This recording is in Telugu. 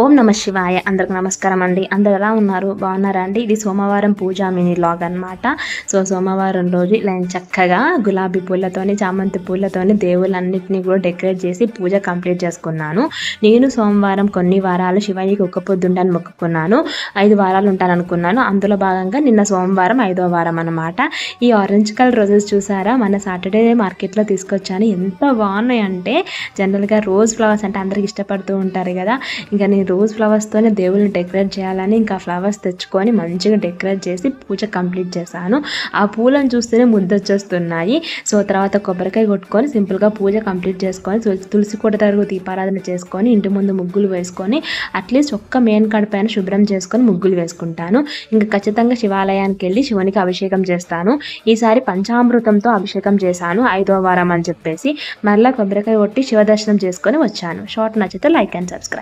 ఓం నమ శివాయ. అందరికి నమస్కారం అండి. అందరు ఎలా ఉన్నారు? బాగున్నారా అండి? ఇది సోమవారం పూజ మినీ లాగ్ అనమాట సో సోమవారం రోజు ఇలా నేను చక్కగా గులాబీ పూలతోని చామంతి పూలతోని దేవుళ్ళన్నింటినీ కూడా డెకరేట్ చేసి పూజ కంప్లీట్ చేసుకున్నాను. నేను సోమవారం కొన్ని వారాలు శివాయికి ఒక్క పొద్దుండని మొక్కుకున్నాను. ఐదు వారాలు ఉంటాను అనుకున్నాను అందులో భాగంగా నిన్న సోమవారం ఐదో వారం అనమాట ఈ ఆరెంజ్ కలర్ రోజెస్ చూసారా? మన సాటర్డే మార్కెట్లో తీసుకొచ్చాను. ఎంత బాగున్నాయి అంటే జనరల్గా రోజ్ ఫ్లవర్స్ అంటే అందరికి ఇష్టపడుతూ ఉంటారు కదా. ఇంకా నేను రోజ్ ఫ్లవర్స్తోనే దేవుళ్ళని డెకరేట్ చేయాలని ఇంకా ఫ్లవర్స్ తెచ్చుకొని మంచిగా డెకరేట్ చేసి పూజ కంప్లీట్ చేశాను. ఆ పూలను చూస్తేనే ముద్దొచ్చేస్తున్నాయి. సో తర్వాత కొబ్బరికాయ కొట్టుకొని సింపుల్గా పూజ కంప్లీట్ చేసుకొని తులసి- తులసి తరుగు దీపారాధన చేసుకొని ఇంటి ముందు ముగ్గులు వేసుకొని అట్లీస్ట్ ఒక్క మెయిన్ కడపైన శుభ్రం చేసుకొని ముగ్గులు వేసుకుంటాను. ఇంకా ఖచ్చితంగా శివాలయానికి వెళ్ళి శివునికి అభిషేకం చేస్తాను. ఈసారి పంచామృతంతో అభిషేకం చేశాను ఐదో వారం అని చెప్పేసి. మరలా కొబ్బరికాయ కొట్టి శివ దర్శనం చేసుకొని వచ్చాను. షార్ట్ నచ్చితే లైక్ అండ్ సబ్స్క్రైబ్.